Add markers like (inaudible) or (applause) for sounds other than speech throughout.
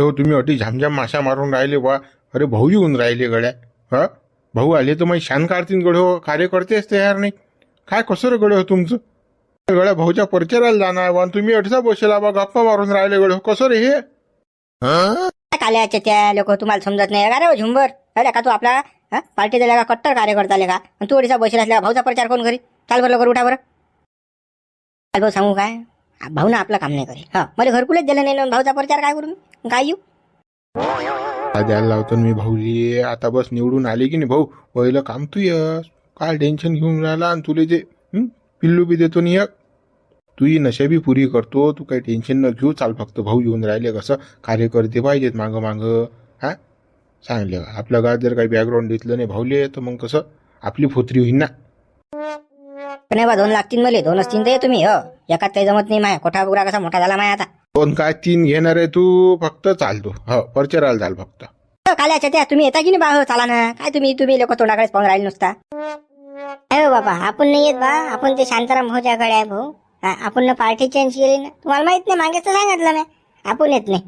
काय हो तुम्ही अटी झामझाम माशा मारून राहिले बा अरे भाऊ येऊन राहिले गड्या. हा? भाऊ आले तर मग शान काढतीन गड हो कार्यकर्तेच तयार नाही काय कसं रे गड हो तुमचं? गड्या भाऊच्या परचेराला जाणार वा. तुम्ही अटसा बसेला बा गप्पा मारून राहिले गड हो कसं रे हे? हा त्या लोक? तुम्हाला समजत नाही. अरे रे झुंबर. अरे का तू आपला पार्टी दिल्या का? कट्टर कार्यकर्ता आले का? आणि तू ओडिसा बसेल असल्या भाऊचा प्रचार कोण करी चाल बरं लवकर उठा बरं. चाल भाऊ सांगू काय? भाऊ ना आपलं काम नाही करी हा मला घरकुलच दिलं नाही ना भाऊचा प्रचार काय करू? मी काय येऊ? द्यायला लावतो ना मी भाऊली आता बस निवडून आले की नाही भाऊ? पहिलं काम तू यस काय टेन्शन घेऊन राहिला आणि तुले हं? पिल्लू बी देतो नाही एक. तू ही नशा बी पुरी करतो. तू काही टेन्शन न घेऊ. चाल फक्त भाऊ येऊन राहिले कसं? कार्यकर्ते पाहिजेत मागं मागं. हा? सांगले का आपल्या गावात जर काही बॅकग्राऊंड दिसलं नाही भाऊले तर मग कसं? आपली फोत्री होईन ना. नाही बा दोन लागतील मला. दोन असतील तर ये तुम्ही हो. एकात काही जमत नाही माया. कोठा बुरा कसा मोठा झाला माया आता. दोन काय तीन घेणार आहे तू फक्त चालतो हो परचराला चाल फक्त. हो, काल्याच्या त्या तुम्ही येता की नाही बा? हो चाला ना. काय तुम्ही तुम्ही लोक तोंडाकडेच पाहून राहिले नुसता. अरे बाबा आपण नाही येत बा. आपण ते शांताराम भाऊच्याकडे आहे भाऊ. हा, आपण ना पार्टी चेंज केली ना. तुम्हाला माहीत नाही मागेच तर सांगितलं मी. आपण येत नाही.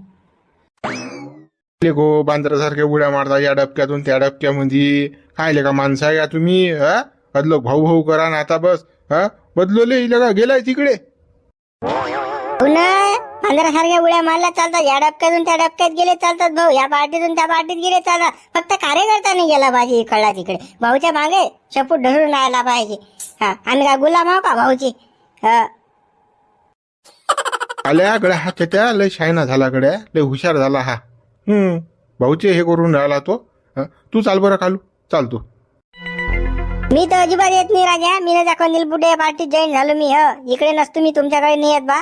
गो बांद्रासारख्या उड्या मारता या डबक्यातून त्या डबक्यामध्ये. काय ले का माणसं आहे का तुम्ही हा? बदलो भाऊ भाऊ करा ना आता बस हा? बदलवले हिला का गेलाय तिकडे? पुन्हा पंधरासारख्या उड्या मारल्या चालतात. या डबक्यातून त्या डबक्यात गेले चालतात भाऊ. या पार्टीतून त्या पार्टीत गेले चालतात. फक्त कार्यकर्ता नाही गेला पाहिजे इकडला तिकडे. भाऊच्या मागे शपूट ढळून राहायला पाहिजे. हा आम्ही काय गुलाम आहो का भाऊची हा. आल्या गड्या हा त्या लय शायना झाला गड्या लय हुशार झाला हा. हम्म. भाऊचे हे करून राहिला तो. हं? तू चाल बरं कालू. चाल तू. मी तर अजिबात येत नाही राजा. मी ना त्या कंदील पार्टी पार्टीत जॉईन झालो मी ह. इकडे नसतो मी तुमच्याकडे नाही येत बा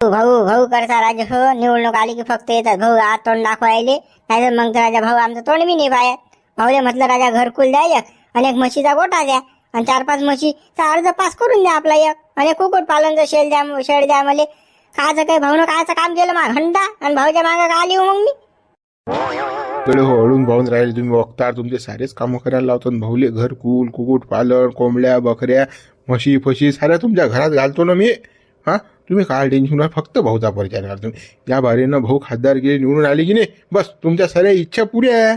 भाऊ भाऊ करता राजा हो. निवडणूक आली की फक्त येतात. भाऊ आज तोंड दाखवायले नाही तर मग तर राजा भाऊ आमचं तोंड बी नाही पाहत भाऊले म्हटलं राजा घरकुल द्या एक आणि एक म्हशीचा गोटा द्या आणि चार पाच म्हशीचा अर्ज पास करून द्या आपला एक आणि कुकुट पालनचं शेल द्या शेड द्या मला. कायचं काही भाऊनं कायचं काम केलं मा घंटा. आणि भाऊच्या मागं का आली हो मग मी? गडे हळून हो, अडून राहिले तुम्ही वक्तार तुमचे सारेच कामं करायला लावतो आणि भाऊले घरकुल कुकुट पालन कोंबड्या बकऱ्या म्हशी फशी साऱ्या तुमच्या घरात घालतो ना मी. हा? तुम्ही काय टेन्शन फक्त भाऊचा परिचय करा तुम्ही. या बारीनं भाऊ खासदार गेले निवडून आले की नाही? बस तुमच्या साऱ्या इच्छा पुऱ्या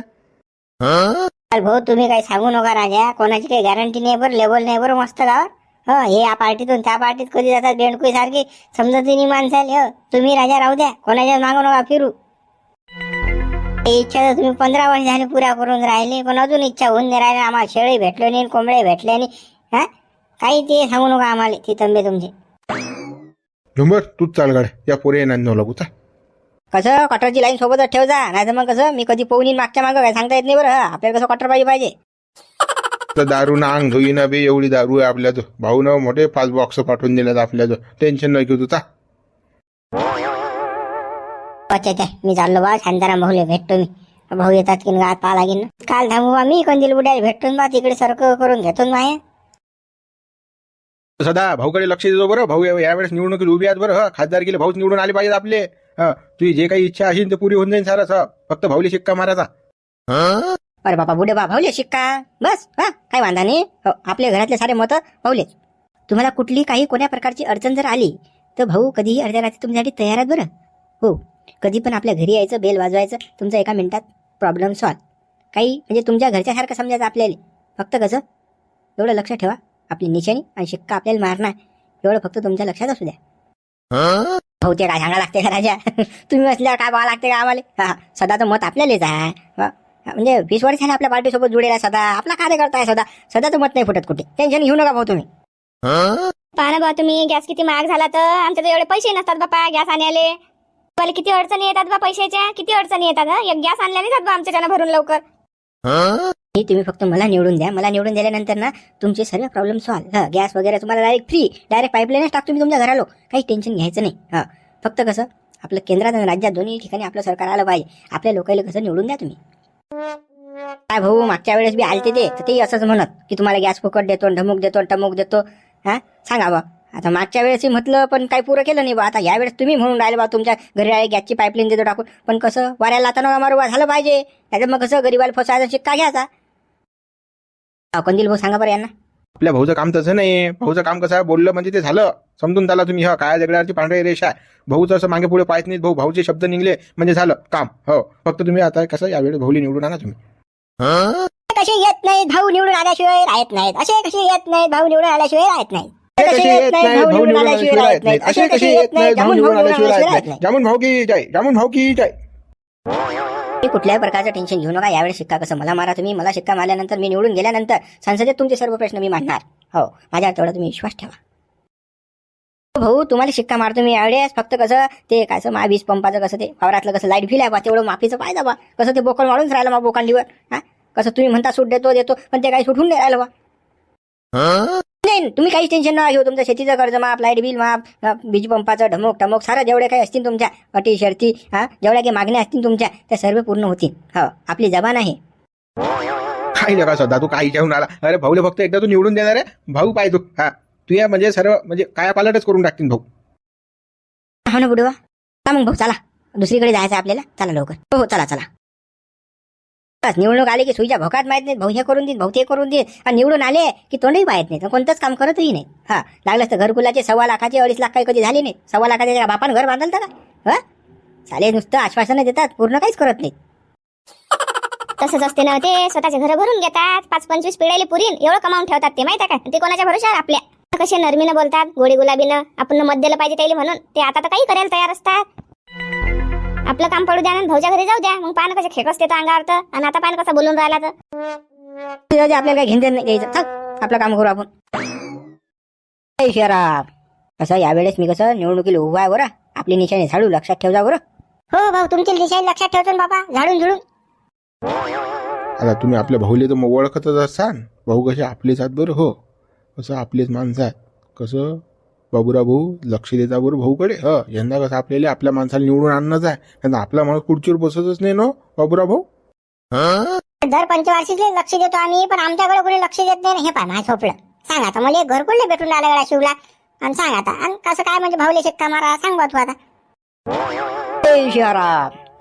हा भाऊ तुम्ही काही सांगू नका राजा. कोणाची काही गॅरंटी नाही बरं लेवल नाही बरं मस्त गाव हो हे या पार्टीतून त्या पार्टीत कधी जातात बेंडकुई सारखी समजत नाही माणसं हो तुम्ही राजा राहू द्या. कोणाच्या मागू नका फिरू. इच्छा तर तुम्ही पंधरा वर्ष झाली पुऱ्या करून राहिले पण अजून इच्छा होऊन नाही राहिले. आम्हाला शेळी भेटलो नाही कोंबडे भेटले नाही. हा? काही ते सांगू नका आम्हाला ती तंबे तुमची. झुंबर तूच चाल गाड्या या पोरे येणार न लागू कसं कटरची लाईन सोबतच ठेव जा नाही तर मग कसं मी कधी पोहून येईन मागच्या मागं काय सांगता येत नाही बरं. हा. आपल्याला कसं कटर पाहिजे पाहिजे. तर दारू ना अंग धुईना बे एवढी दारू आहे आपल्या भाऊ ना मोठे पाच बॉक्स पाठवून दिल्यात आपल्या टेन्शन नाही घेऊ तुझा अच्छा अच्छा मी चाललो बा शांताराम भाऊले भेटतो मी. भाऊ येतात की आज पाहा लागेल ना. काल थांबू बा मी कंदील बुड्याला भेटून बा तिकडे सरक करून घेतो माया. सदा भाऊकडे लक्ष देतो बरं. भाऊ या- यावेळेस निवडणुकीत उभी आहेत बरं. हं. खासदार गेले भाऊच निवडून आले पाहिजेत आपले. हं. तुझी जे काही इच्छा असेल ते पुरी होऊन जाईल सारच हं. फक्त भाऊले शिक्का मारायचा? अरे बाबा बुडे बा भाऊले शिक्का. बस हा काही वांधा नाही. हो, आपल्या घरातले सारे मतं भाऊलेच तुम्हाला कुठली काही कोण्या प्रकारची अडचण जर आली तर भाऊ कधीही अर्ध्या रात्री तुमच्यासाठी तयार आहेत बरं. हो. कधी पण आपल्या घरी यायचं बेल वाजवायचं तुमचं एका मिनिटात प्रॉब्लेम सॉल्व काही म्हणजे तुमच्या घरच्यासारखं समजायचं आपल्याला. फक्त कसं? एवढं लक्ष ठेवा. आपली निशाणी आणि शिक्का आपल्याला मारणार. एवढं फक्त तुमच्या लक्षात असू द्या. भाऊ ते काय सांगा लागते का राजा? (laughs) तुम्ही असल्यावर काय पाहावं लागते का आम्हाला? हा सदाचं मत आपल्यालाच आहे. म्हणजे वीस वर्षाने आपल्या पार्टीसोबत जुडेला सदा. आपला कार्यकर्ता आहे सदा? सदाचं मत नाही फुटत कुठे. टेन्शन घेऊ नका भाऊ तुम्ही. पाहा ना बा तुम्ही गॅस किती महाग झाला तर आमच्या एवढे पैसे नसतात बापा गॅस आणायले. मला किती अडचणी येतात बा पैशाच्या? किती अडचणी येतात हं? एक गॅस आणल्याने जात बा आमच्याच्यानं भरून लवकर. हं? तुम्ही फक्त मला निवडून द्या. मला निवडून दिल्यानंतर ना तुमचे सर्व प्रॉब्लेम सॉल्व हा गॅस वगैरे तुम्हाला डायरेक्ट फ्री डायरेक्ट पाईपलाईनच टाकतो तुम्ही तुमच्या घरालो. काही टेन्शन घ्यायचं नाही. हा. फक्त कसं आपलं केंद्रात आणि राज्यात दोन्ही ठिकाणी आपलं सरकार आलं पाहिजे. आपल्या लोकांना कसं निवडून द्या तुम्ही. काय भाऊ मागच्या वेळेस बी आलते ते तर तेही असंच म्हणत की तुम्हाला गॅस फुकट देतो ढमुक देतो टमुक देतो. हा? सांगा बा. आता मागच्या वेळेस म्हटलं पण काही पुरं केलं नाही बा. आता यावेळेस तुम्ही म्हणून राहिले बा तुमच्या घरी आले गॅसची पाईपलाईन देतो टाकून. पण कसं वाऱ्याला आता नका मारू बा झालं पाहिजे. त्याच्यात मग कसं गरीबाला फसायचा शिक्का घ्यायचा अहो, कंदील भाऊ सांगा बरं यांना. आपल्या भाऊचं काम तसं नाही भाऊचं काम कसं आहे? बोललं म्हणजे ते झालं. समजून त्याला तुम्ही. हा काय जगड्यावरची पांढरी रेषा आहे. भाऊचं असं मागे पुढे पाहत नाहीत. भाऊ भाऊचे शब्द निघले म्हणजे झालं. काम. हो. फक्त तुम्ही आता कसं यावेळी भाऊली निवडून आणा तुम्ही. कसे येत नाहीत भाऊ निवडून आल्याशिवाय राहत नाहीत. असे कसे येत नाहीत भाऊ निवडून आल्याशिवाय राहत नाहीत. ते कसे येत नाहीत भाऊ निवडून आल्याशिवाय राहत नाहीत असे कसे येत नाहीत भाऊ निवडून आल्याशिवाय राहत नाही. जामून भाऊ की जय. जामून भाऊ की जय. मी कुठल्याही प्रकारचं टेन्शन घेऊ नका. यावेळी शिक्का कसं? मला मारा तुम्ही. मला शिक्का मारल्यानंतर मी निवडून गेल्यानंतर संसदेत तुमचे सर्व प्रश्न मी मांडणार. हो माझ्यावर तेवढा तुम्ही विश्वास ठेवा. भाऊ तुम्हाला शिक्का मारतो मी यावेळेस. फक्त कसं? ते कसं? मा वीज पंपाचं कसं ते? वावरातलं कसं लाइट बिल आहे बा? तेवढं माफीचं पाहिजे बा कसं ते बोकड वाढून राहिलं मा बोकांडीवर? हा? कसं तुम्ही म्हणता सूट देतो देतो पण ते काही सुटून नाही राहिलं बा. नाही तुम्ही काहीच टेन्शन नका घेऊ. तुमचं शेतीचं कर्ज माफ लाइट बिल माफ वीज पंपाचं ढमोक टमोक सारं जेवढे काही असतील तुमच्या अटी शर्ती हा जेवढ्या काही मागण्या असतील तुमच्या त्या सर्व पूर्ण होतील. हो आपली जबान आहे. काही नका सध्या तू काही घेऊन आला. अरे भाऊले फक्त एकदा तू निवडून देणार आहे. भाऊ पाहिजे तू. हा तू या म्हणजे सर्व म्हणजे काय पालटच करून टाकतील भाऊ. हो ना बुडवा. का मग भाऊ चला. दुसरीकडे जायचं आपल्याला. चला लवकर. हो हो चला चला. बस निवडणूक आली की सुईच्या भोकात माहीत नाही भाऊ हे करून देईन भाऊ ते करून देईन. आणि निवडून आले की तोंडही पाहत नाही कोणतंच काम करतही नाही. हा लागलं तर घरकुलाचे सव्वा लाखाचे अडीच लाख काही कधी झाले नाही सव्वा लाखाचे त्या बापानं घर बांधलं का? हा? चाले नुसतं आश्वासनं देतात पूर्ण काहीच करत नाही तसंच असते ना ते स्वतःचे घर भरून घेतात पाच पंचवीस पिढ्याले पुरीन एवढं कमावून ठेवतात ते माहिती आहे का? ते कोणाच्या भरोशावर आपल्या. कसे नरमीनं बोलतात गोडी गुलाबीनं आपण मत दिलं पाहिजे त्याला म्हणून. ते आता तर काही करायला तयार असतात. आपलं काम पडू द्या आणि भाऊच्या घरी जाऊ द्या. मग पानं कसे खेकस देतो अंगावर तर. आणि आता पानं कसं बोलून राहिला तर. जाऊ दे, आपल्याला काही घेणं नाही घ्यायचं. चल आपलं काम करू आपण. जय कसं यावेळेस मी कसं निवडणुकीला उभा आहे बरं. आपली निशाणी झाडू लक्षात ठेव जा बरं. हो भाऊ तुमची दिशा लक्षात ठेवतो ना बाबा. झाडून झुडून. आता तुम्ही आपल्या भाऊले तर मग ओळखतच असाल. भाऊ कसे आपलेच आहेत बरं हो. कसं आपलेच माणसं आहेत. कसं बाबूराव भाऊ लक्ष देता बरं भाऊकडे? ह यंदा कसं आपल्याला आपल्या माणसाला निवडून आणणंच आहे. यंदा आपला माणूस खुर्चीवर बसतच नाही ना? बाबूराव भाऊ? दर पंचवार्षिकले लक्ष देतो आम्ही पण आमच्याकडे कोणी लक्ष देत नाही ना. हे पहा माझं झोपलं सांग आता मला घर कोणले भेटून आला गड्या शिवला. आणि सांग आता आणि कसं काय म्हणजे भाऊले शिक्का मारा सांग बा तू आता.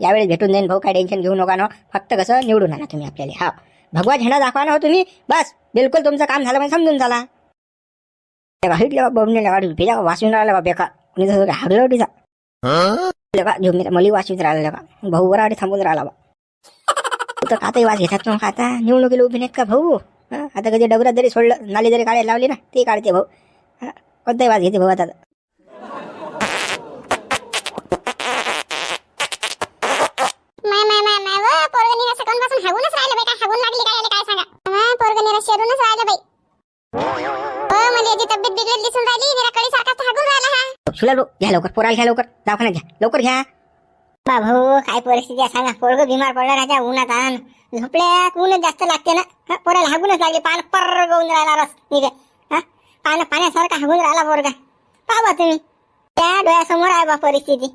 यावेळेस भेटून जाईन भाऊ काय टेन्शन घेऊ नका ना. फक्त कसं निवडून आणा तुम्ही आपल्याला हा भगवा झेंडा दाखवा ना हो तुम्ही बस. बिलकुल तुमचं काम झालं म्हणजे समजून झाला. वाईटले बघणे वाढून फिरा वाचून राहिला बा बेकार कुणी जसं हागलं तिचा का झुमी मली वाचवीत राहिला का भाऊ बराडी थांबून राहिला बा तर काताही वास घेतात ना आता निवडणुकीला उभी नाहीत का भाऊ आता कधी डबरात जरी सोडलं नाली जरी काढायला लावली ना ते काढते भाऊ हा, कोणताही वास घेते भाऊ आता हागूनच राहिलं बाई काय हागून लागली काय काय सांगा राहिलं बाई बिघडली दिसून राहिली निरा कडी सारखा हागून राहिला हा. सुला भाऊ घ्या लवकर पोराला घ्या लवकर दवाखान्यात घ्या. लवकर घ्या. भाऊ काय परिस्थिती आहे सांगा. पोरग बिमार पडला राजा उन्हात आण. झोपल्यात ऊनच जास्त लागते ना. हा, पोराला हागूनच लागली पान पर गळून राहिला रस. निघे. हा पान पाण्यासारखा हागून राहिला पोरगा. पाहा तुम्ही. त्या डोळ्यासमोर आहे बा परिस्थिती.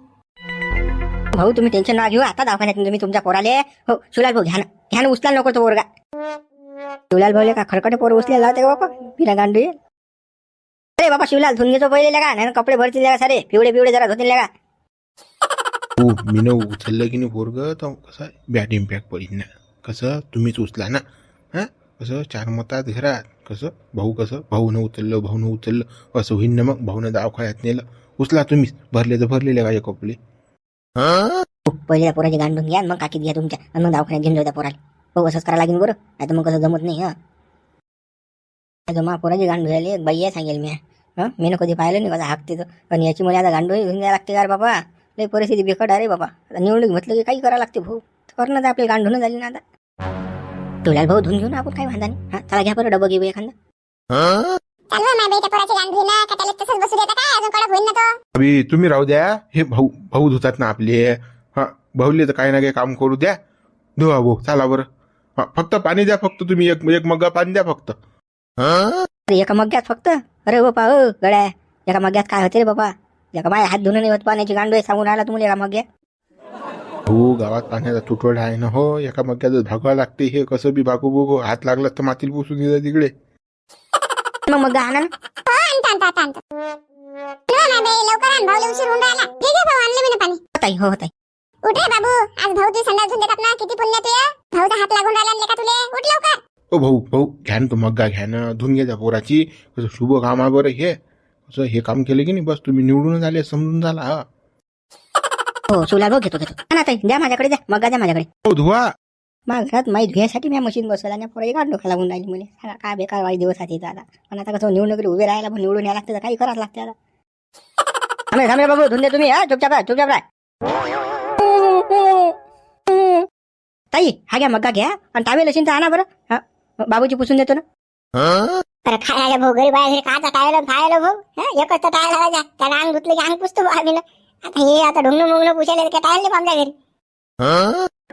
भाऊ तुम्ही टेन्शन नका घेऊ. आता दवाखान्यात तुम्ही तुमच्या पोराले. हो शिवलाल भाऊ घ्या ना. घ्या ना उचला नको तो पोरगा. शिवलाल भाऊले का खडखडे पोर उचले लावते का बापा बिना गांडी अरे बाबा शिवलाल धुवून घेतो पहिले का नाही कपडे भरतील का सारे. पिवळे पिवळे जरा धुतील का हो मीनं उचललं की नाही पोरग? तर कसं बॅड इम्पॅक्ट पडेल ना? कसं? तुम्हीच उचला ना? हां? कसं? चार मतात घरात. कसं? भाऊ कसं? भाऊनं उचललं भाऊनं उचललं. असं होईन ना मग? भाऊनं दवाखान्यात नेलं. उचला तुम्हीच. भरले तर भरलेले का हे कपडे. हां? पहिले त्या पोराची गांडून घ्या आणि मग काकीत घ्या तुमच्या. आणि मग दवाखान्यात घेऊन जाऊ त्या पोराला. भाऊ असंच करायला लागेल बरं. आता मग कसं जमत नाही हा? आता मग पोराची गांडू झाली एक बाई आहे सांगेल मी हं? मी कधी पाहिलं नाही कसं हाकते तर पण याची मला आता गांडू घेऊन द्यायला लागते का रे बाबा. लई परिस्थिती बिकट आहे रे बाबा. आता निवडणूक म्हटलं की काही करावं लागते भाऊ. करणं तर आपली गांडून झाली ना आता. तुला भाऊ धुवून घेऊन आपण काही वांधा नाही? हा? चला घ्या बरं डबं घेऊ एखादा. ना ना अभि तुम्ही राहू द्या. हे भाऊ भाऊ धुतात ना आपले. हा? भाऊले तर काही ना काही काम करू द्या. धुवा भाऊ चला बरं. हा? फक्त पाणी द्या फक्त तुम्ही. एक एक मग्गा पाणी द्या फक्त. एका मग्यात फक्त? अरे बापा हो गड्या एका मग्यात काय होते रे बाबा एका माझ्या हात धुणं नाही होत पाण्याची गांडू आहे सांगून राहिला तुम्हाला एका मग्यात? हो गावात पाण्याचा तुटवडा आहे ना हो एका मग्यातच भागवा लागते हे कसं बी भागू बघू हात लागला तर मातील पुसून दिलं तिकडे. मग मग्गा आणा ना लवकर आण भाऊ उशीर होऊन राहिला. घे घे भाऊ आणले मी पाणी. ताई हो ताई. उठ रे बाबू आज भाऊ तू संडास धुवून देतात ना किती पुण्य तुया भाऊचा हात लागून राहिला लेका तुले. उठ लवकर. ओ भाऊ भाऊ घ्या ना तो मग्गा घ्या ना धुवून घ्या त्या पोराची. कसं शुभ काम आहे बरं हे. असं हे काम केलं की नाही? बस तुम्ही निवडून झाले समजून झाला हा. हो सुला भाऊ घेतो घेतो. हा ना ताई द्या माझ्याकडे द्या. मग द्या माझ्याकडे. हो धुवा. मग घरात माई धुयासाठी मी मशीन बसवला आणि पोराची गाठ डोक्याला लागून राहिली मुले. सांगा काय बेकार वाईट दिवस आहे आता. पण आता कसं निवडणुकीत उभे राहायला पण निवडून यायला लागतं तर काही करावं लागते आता. थांबे थांबे बाबू धुंदे तुम्ही हा चुपचाप राहा चुपचाप राहा. ताई हा घ्या मग्गा घ्या. आणि टावेल असेल तर आणा बरं. हा. बाबूची पुसून देतो ना. बरं खायला भाऊ गरीब आहे काचा टाळलं खायला भाऊ हं? एकच तर टाळला राजा त्याला अंग धुतलं की अंग पुसतो आम्ही आता हे आता ढुंगणं मुंगणं पुसायला काय टाळले आमच्या घरी.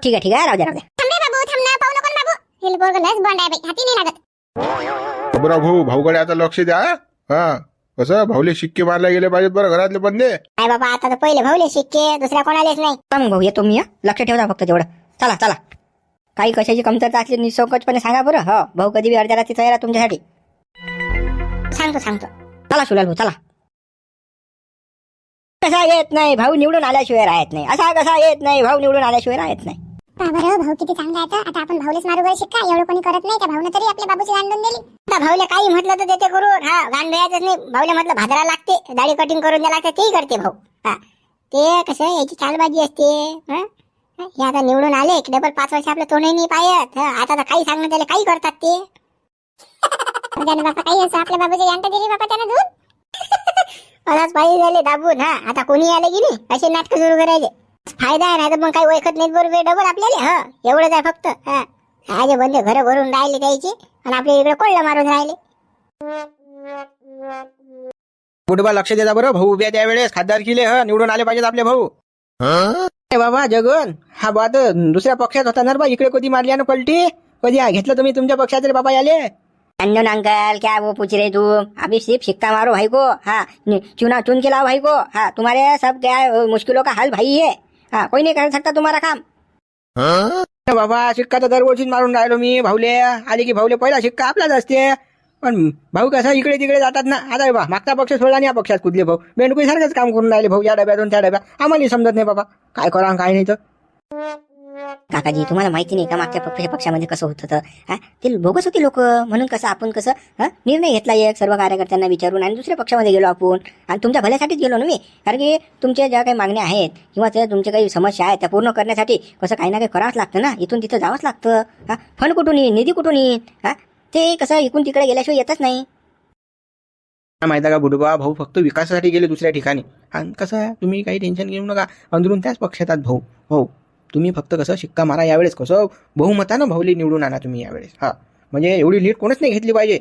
ठीक आहे ठीक आहे द्या थांबे बाबू थांब ना पाहू नको बाबू. हे पोरगं लस बंड आहे बाई हाती नाही लागत. बरा भाऊ भाऊकडे आता लक्ष द्या हा? हा? कसं भाऊले शिक्के मारले गेले पाहिजेत बरं घरातले बंदे. काय बाबा आता तर पहिले भाऊले शिक्के दुसऱ्या कोणालेच नाही. मग भाऊ येतो मी हा? लक्ष ठेवता फक्त तेवढं. चला चला. काही कशाची कमतरता असली निसंकोचपणे सांगा बरं. हो भाऊ कधी बी अर्ध्या रात्री तयार आहे तुमच्यासाठी. सांगतो सांगतो. चला सुलाल भाऊ चला. कसा येत नाही भाऊ निवडून आल्याशिवाय राहत नाही. असा कसा येत नाही भाऊ निवडून आल्याशिवाय राहत नाही. बरं भाऊ किती चांगला आहे तर. आता आपण भाऊलेच मारू बरं शिक्का. एवढं कोणी करत नाही त्या भाऊनं तरी आपल्या बाबूची गांडून दिली. आता भाऊले काही म्हटलं तर देते करून हा गांड द्यायचंच नाही. भाऊले म्हटलं भादरा लागते दाढी कटिंग करून द्या लागते तेही करते भाऊ. हा. ते कसं याची चालबाजी असते हा? हा, हे आता निवडून आले की डबल पाच वर्ष आपलं तोंडही नाही पाहत. हा, आता तर काही सांगणं त्याला काही करतात ते. त्यानं बापा काही असं आपल्या बाबूची गांड दिली बापा त्यानं दूध मलाच पाहिजे झाले दाबून हा आता कोणी आले की नाही? असे नाटक सुरू करायचे. फायदा आहे नाही तर मग काही ओळखत नाहीत बरोबर डबल आपल्याला हा एवढंच आहे फक्त हा. आजे बंदे घर भरून राहिले त्याचे आणि आपल्या इकडे कोळलं मारून राहिले. फुटबॉल लक्ष देता बरं भाऊ उभ्या त्यावेळेस खासदार किले ह निवडून आले पाहिजेत आपले भाऊ. ए बाबा जगन हा बा तर दुसऱ्या पक्षात होता ना रे बा इकडे कधी मारली ना पलटी? कधी आ- घेतलं तुम्ही तुमच्या पक्षात रे बाबा याले? अंजन अंकल क्या वो पूछ रहे तुम अभी सिर्फ सिक्का मारो भाई को। हाँ नि- चुना चुन के लाओ भाई को। हाँ तुम्हारे सब क्या है, मुश्किलों का हल भाई है। हाँ कोई नहीं कर सकता तुम्हारा काम। ए बाबा शिक्का तर दरवर्षीच मारून राहिलो मी भाऊले. आले की भाऊले पहिला शिक्का आपलाच असते. पण भाऊ कसं इकडे तिकडे जातात ना. आता बाबा बा मागचा पक्ष सोडला आणि या पक्षात कुदले भाऊ. बेंडकुई सारखंच काम करून राहिले भाऊ या डब्यातून त्या डब्यात. आम्हालाही समजत नाही बाबा. काय करा काय नाही तर. काकाजी तुम्हाला माहिती नाही का मागच्या पक्ष पक्षामध्ये कसं होत होतं? हा? ते बोगस होती लोक. म्हणून कसं आपण कसं हा? निर्णय घेतला एक सर्व कार्यकर्त्यांना विचारून आणि दुसऱ्या पक्षामध्ये गेलो आपण. आणि तुमच्या भल्यासाठीच गेलो ना मी. कारण की तुमच्या ज्या काही मागण्या आहेत किंवा त्या तुमच्या काही समस्या आहेत त्या पूर्ण करण्यासाठी कसं काही ना काही करावंच लागतं ना. इथून तिथं जावंच लागतं. हा? फंड कुठून येईल? निधी कुठून येईल? हा? ते कसं इकडून तिकडे गेल्याशिवाय येतच नाही. काय माहिती आहे का बुडबा भाऊ फक्त विकासासाठी गेले दुसऱ्या ठिकाणी. आणि कसं आहे तुम्ही काही टेन्शन घेऊ नका. अंदरून त्याच पक्षात आहात भाऊ. भाऊ तुम्ही फक्त कसं शिक्का मारा यावेळेस. कसं बहुमतानं भाऊली निवडून आणा तुम्ही यावेळेस. हा. म्हणजे एवढी लीड कोणच नाही घेतली पाहिजे.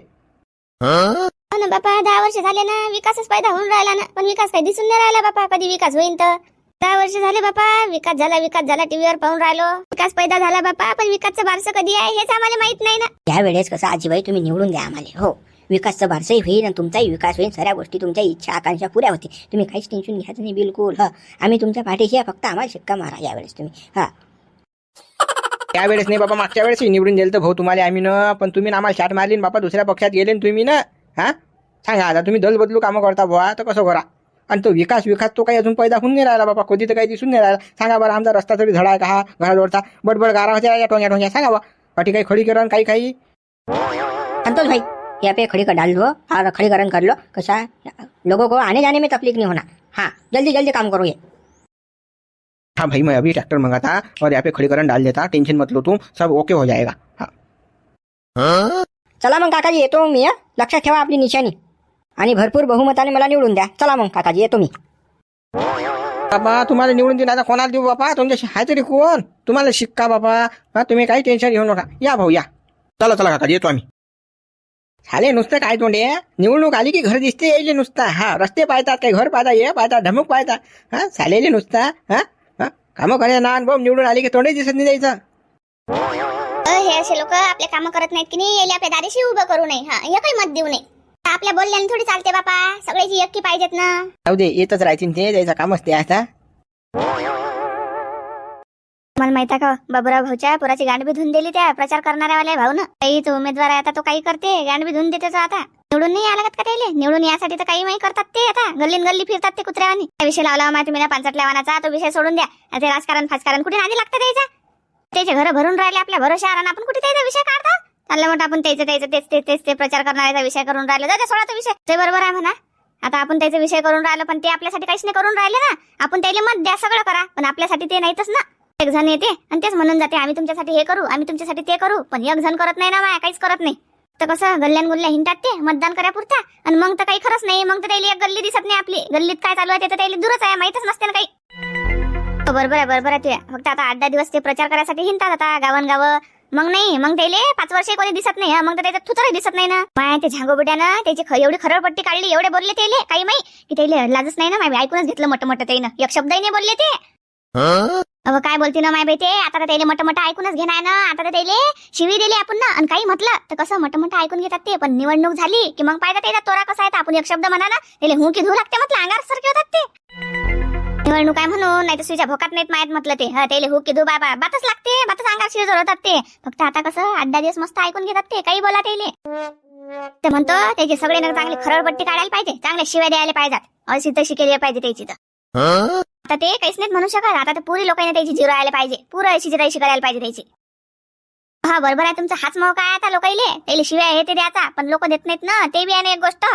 हो ना बापा दहा वर्ष झाले ना विकासच फायदा होऊन राहिला ना. पण विकास काही दिसून नाही राहिला बापा. कधी विकास होईन तर. दहा वर्ष झाले बापा विकास झाला विकास झाला टीव्हीवर पाहून राहिलो. विकास पैदा झाला बापा पण विकासचं बारसं कधी आहे हेच आम्हाला माहीत नाही ना. त्यावेळेस कसं आजीबाई तुम्ही निवडून द्या आम्हाला हो. विकासचं बारसंही होईल आणि तुमचाही विकास होईल सगळ्या गोष्टी तुमच्या इच्छा आकांक्षा पुऱ्या होतील. तुम्ही काहीच टेन्शन घ्यायचं नाही बिलकुल हा. आम्ही तुमच्या पाठीशी आहे फक्त आम्हाला शिक्का मारा यावेळेस तुम्ही हा. त्यावेळेस नाही बाबा मागच्या वेळेस निवडून दिलं तर भाऊ तुम्हाला आम्ही ना पण तुम्ही ना आम्हाला शाट मारली न बापा दुसऱ्या पक्षात गेले न तुम्ही ना हा. सांगा आता तुम्ही दल बदलू कामं करता बुवा तर कसं करा? आणि तो विकास विकास तो काही अजून पैदा होऊन नाही राहिला बाबा. कधी तर काही दिसून नाही राहिला. सांगा बरं आमचा रस्ता तरी धडा आहे का? हा घराजवळचा. बडबड गारा होत्या या टोंग्या टोंग्या सांगा बा. पाठी काही खडी करा काही काही? संतोष भाई यहाँ पे खड़ी कर डाल दो और खड़ीकरण कर लो कैसा? लोगों को आने जाने में तकलीफ नहीं होना. हाँ जल्दी जल्दी काम करो ये. हाँ भाई मैं अभी ट्रैक्टर मंगाता और यहाँ पे खड़ीकरण डाल देता. टेंशन मत लो तुम. सब ओके हो जाएगा. हाँ. चला मग काकाजी येतो मी? लक्षात ठेवा आपली निशाणी. आणि भरपूर बहुमताने मला निवडून द्या. चला मग काकाजी येतो मी. बाबा तुम्हाला निवडून देईन आता कोणाला देऊ बाबा तुमच्याशी आहे तरी कोण? तुम्हाला शिक्का बाबा हा तुम्ही काही टेन्शन घेऊ नका. या भाऊ या. चला चला काका येतो आम्ही. झाले नुसतं काय तोंडे? निवडणूक आली की घर दिसते यायले नुसता. हा रस्ते पाहतात काही घर पाहता ये पाहता ढमक पाहता. हा चालेले नुसता. हा हा कामं करे ना बम निवडून आली की तोंडे दिसत नाही जायचं. अ, हे असे लोक आपले कामं करत नाहीत की नाही? याला आपल्या दारीशी उभं करू नये. हा हे काही मत देऊ नये. आपल्या बोलल्याने थोडी चालते बापा. सगळ्याची यक्की पाहिजेत ना. जाऊ दे येतच राहतील ते जायचं कामच ते आता. मला माहीत आहे का बाबूराव भाऊच्या पुराची गांड धुवून दिली त्या प्रचार करणाऱ्यावाल्या भाऊ ना तो उमेदवार आहे आता तो काही करते गांड धुवून देते तो आता. निवडून नाही आला का त्याले निवडून यासाठी तर काही माही करतात ते आता. गल्लीन गल्ली फिरतात ते कुत्र्यावानी. त्या विषय लावला माहिती मी पांचटल्या वानाचा तो विषय सोडून द्या. ते राजकारण फाजकारण कुठे नादी लागतं त्याच्या त्याचे घर भरून राहिले आपल्या आणि आपण कुठे त्याचा विषय काढता? चाललं म्हणतो आपण त्याचं त्याचं तेच तेच तेच ते प्रचार करणाऱ्याचा विषय करून राहिलो. जाऊ दे, तो विषय. ते बरोबर आहे म्हणा. आता आपण त्याचा विषय करून राहिलो पण ते आपल्यासाठी काहीच नाही करून राहिले ना. आपण त्याला मत द्या सगळं करा. पण आपल्यासाठी ते नाहीतच ना. एक जण येते आणि तेच म्हणून जाते आम्ही तुमच्यासाठी हे करू आम्ही तुमच्यासाठी ते करू. पण एक जण करत नाही ना माया काहीच करत नाही. तर कसं गल्ल्यान गुल्ल्या हिंटात ते मतदान करापुरता. आणि मग तर काही खरंच नाही मग तर त्याला एक गल्ली दिसत नाही आपली. गल्लीत काय चालू आहे ते तर त्याला दूरच आहे माहीतच नसते ना काही. हो, बरोबर आहे बरोबर आहे तुया फक्त आता आठ दहा दिवस ते प्रचार करायसाठी हिंडतात आता गावन गावं मग नाही मग त्याले पाच वर्ष कोणी दिसत नाही मग तर त्याच्यात थुतरही दिसत नाही ना. माय ते झांगोबिट्यानं त्याची एवढी एवढी खरडपट्टी काढली एवढे बोलले त्याले काही माही की त्याले लाजच नाही ना माय ऐकूनच घेतलं मोठं मोठं त्यानं. एक शब्दही नाही बोलले ते. अगं काय बोलते ना माय बाई ते? आता तर त्याले मोठं मोठं ऐकूनच घेणार ना. आता तर त्याले शिवी दिली आपण ना. आणि काही म्हटलं तर कसं मोठं मोठं ऐकून घेतात ते? पण निवडणूक झाली की मग पाहिजे त्याचा तोरा कसा आहे? आपण एक शब्द म्हणा ना त्याले हू धू लागते म्हटलं अंगार सारखे होतात ते. निवडणूक आहे म्हणून नाही तर सुईच्या भोकात नाहीत माहीत म्हटलं ते. हा त्याले हू की धू बाबा. बातच लागते बातच अंगार शिरजोर होतात ते. फक्त आता कसं आठ दहा दिवस मस्त ऐकून घेतात ते काही बोला त्याले ते. म्हणतो त्याचे सगळे ना चांगली खरडपट्टी काढायला पाहिजे चांगले शिव्या द्यायला पाहिजेत. अशी तशी केली पाहिजे त्याची तर. आता ते काहीच नाहीत म्हणू शकत. आता तर पुरी लोकांना त्याची जिरो यायला पाहिजे. पुरं अशी तशी करायला पाहिजे त्याची. हा बरोबर आहे तुमचा. हाच मौका आहे आता लोकाईले त्याला शिव्या हे ते द्यायचा पण लोक देत नाहीत ना. ते बी आहे एक गोष्ट.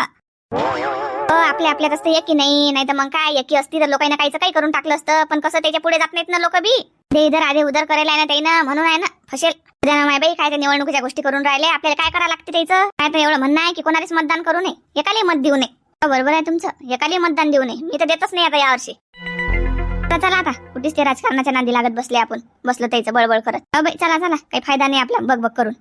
हो, आपल्या आपल्यात असतं एकी नाही नाही तर मग काय? एकी असती तर लोकांना काहीच काही करून टाकलं असतं पण कसं त्याच्या पुढे जात नाहीत ना लोक बी. ते इधर आधे उधर करायला आहे ना त्यानं म्हणून आहे ना फसेल. माय बाई काय त्या निवडणुकीच्या गोष्टी करून राहिले? आपल्याला काय करावं लागते त्याचं? काय तर एवढं म्हणणं आहे की कोणालाच मतदान करू नये. एकालाही मत देऊ नये. हो, बरोबर आहे तुमचं. एकालाही मतदान देऊ नये. मी तर देतच नाही आता यावर्षी तर चला आता कुठेच ते राजकारणाच्या नादी लागत बसले आपण. बसलो त्याचं बळबळ करत. हो बाई चला चला. काही फायदा नाही आपला. बघ बघ करून.